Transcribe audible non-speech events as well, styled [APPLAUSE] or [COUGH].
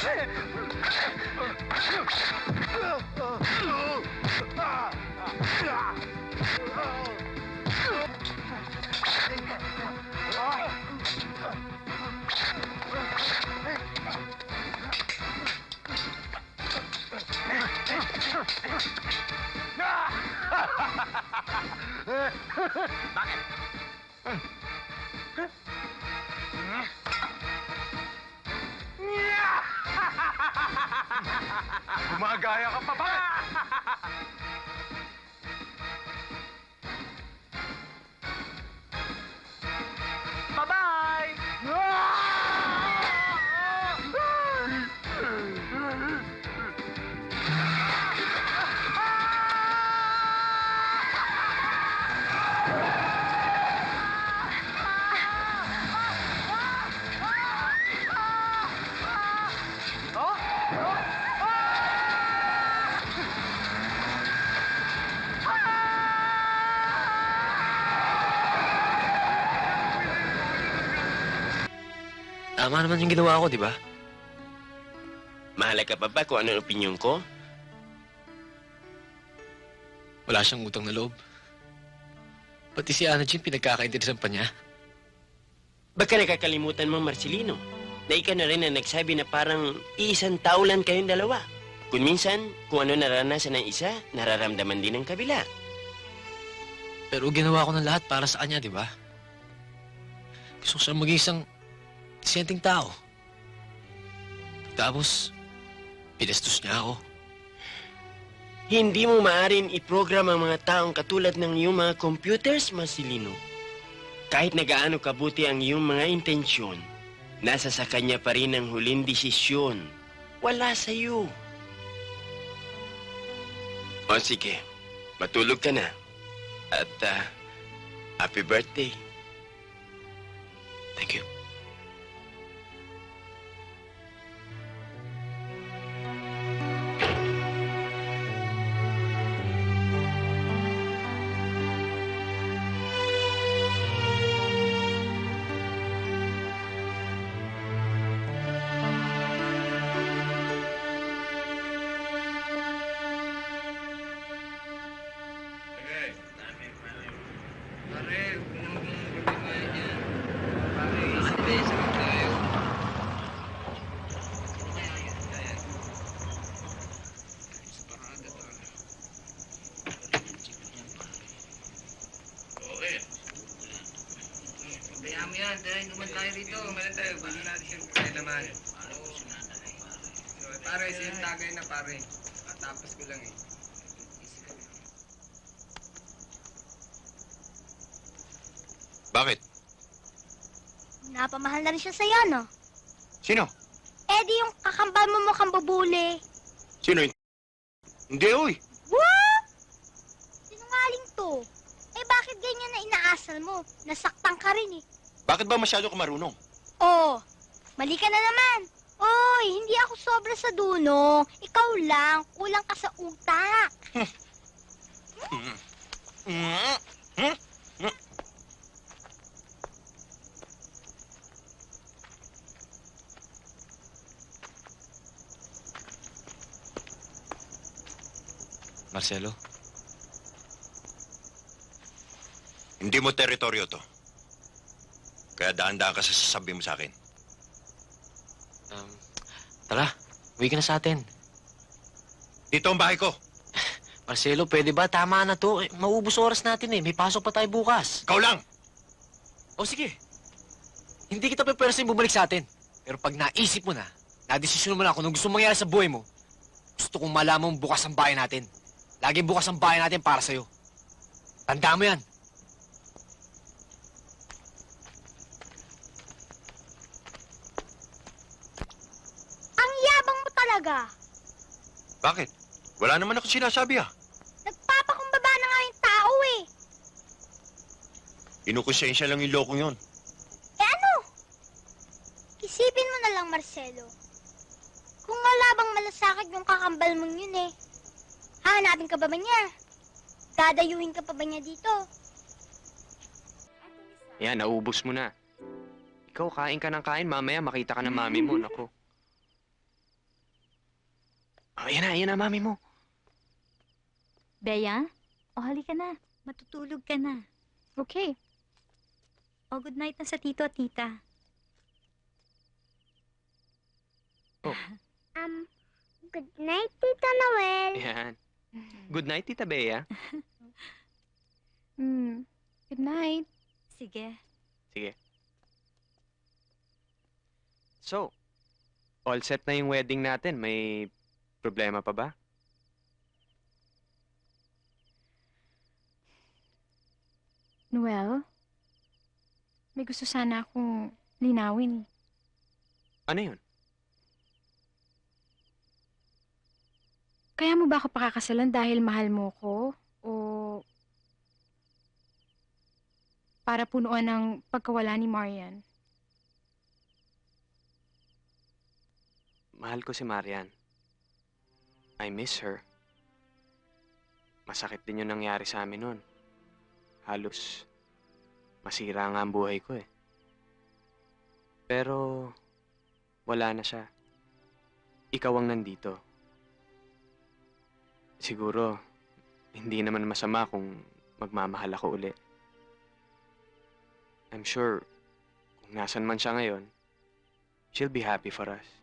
Hey! Gumagaya ka pa ba? [LAUGHS] Tama naman yung ginawa ko, di ba? Mahalaga pa ba kung ano ang opinion ko? Wala siyang utang na loob. Pati si Ana Jean pinagkakainteresan pa niya. Baka nakakalimutan mo, Marcelino, na ikaw na rin ang nagsabi na parang iisang tao lang kayong dalawa. Kung minsan, kung ano naranasan ng isa, nararamdaman din ng kabila. Pero ginawa ko ng lahat para sa kanya, di ba? Gusto ko siya maging isang disenteng tao. Tapos, pinastos niya ako. Hindi mo maaring i-program ang mga taong katulad ng iyong mga computers, Marcelino. Kahit na gaano kabuti ang iyong mga intensyon, nasa sa kanya pa rin ang huling desisyon. Wala sa iyo. O sige, matulog ka na. At ah, happy birthday. Thank you. Pare, yung tagay na pare. Katapos ko lang eh. Bakit? Napamahal na rin siya sa'yo, no? Sino? Eh, di yung kakambal mo mukhang babuli. Sino yun? Hindi, uy. What? Sinungaling to. Eh, bakit ganyan na inaasal mo? Nasaktan ka rin eh. Bakit ba masyado ka marunong? Oh, mali ka na naman. Oy, hindi ako sobra sa dunong. Ikaw lang, kulang ka sa utak. [LAUGHS] Marcelo, Hindi mo teritoryo to. Kaya daan-daan ka sa sasabi mo sa akin. um, tara, uwi ka na sa atin. Dito ang bahay ko. [LAUGHS] Marcelo, pwede ba? Tama na to. Eh, maubos oras natin eh. May pasok pa tayo bukas. Ikaw lang. O sige. Hindi kita pwede bumalik sa atin. Pero pag naisip mo na, nadesisyon mo na kung anong gusto mangyari sa buhay mo, gusto kong malaman bukas ang bahay natin. Laging bukas ang bahay natin para sa'yo. Tandaan mo yan. Ang yabang mo talaga. Bakit? Wala naman ako sinasabi ah. Nagpapakumbaba na nga yung tao eh. Inukonsensya lang yung lokong yun. Eh ano? Kisi lang, Marcelo. Kung wala bang malasakit yung kakambal mong yun eh. Hahanapin ka ba ba niya? Dadayuhin ka pa ba niya dito? Yan, naubos mo na. Ikaw, kain ka ng kain. Mamaya makita ka ng mami mo. Nako. Oh, yan na, yan na, mami mo. Bea, o halika na. Matutulog ka na. Okay. O good night na sa tito at tita. [LAUGHS] Um, good night, Tita Noel. Yan. Good night, Tita Bea. Hmm. [LAUGHS] Good night. Sige. So, all set na yung wedding natin. May problema pa ba? Noel, may gusto sana akong linawin. Ano yun? Kaya mo ba ako pakakasalan dahil mahal mo ko? O para punuan ng pagkawala ni Marian? Mahal ko si Marian. I miss her. Masakit din yung nangyari sa amin noon. Halos masira nga ang buhay ko eh. Pero wala na siya. Ikaw ang nandito. Siguro, hindi naman masama kung magmamahal ako uli. I'm sure, kung nasan man siya ngayon, she'll be happy for us.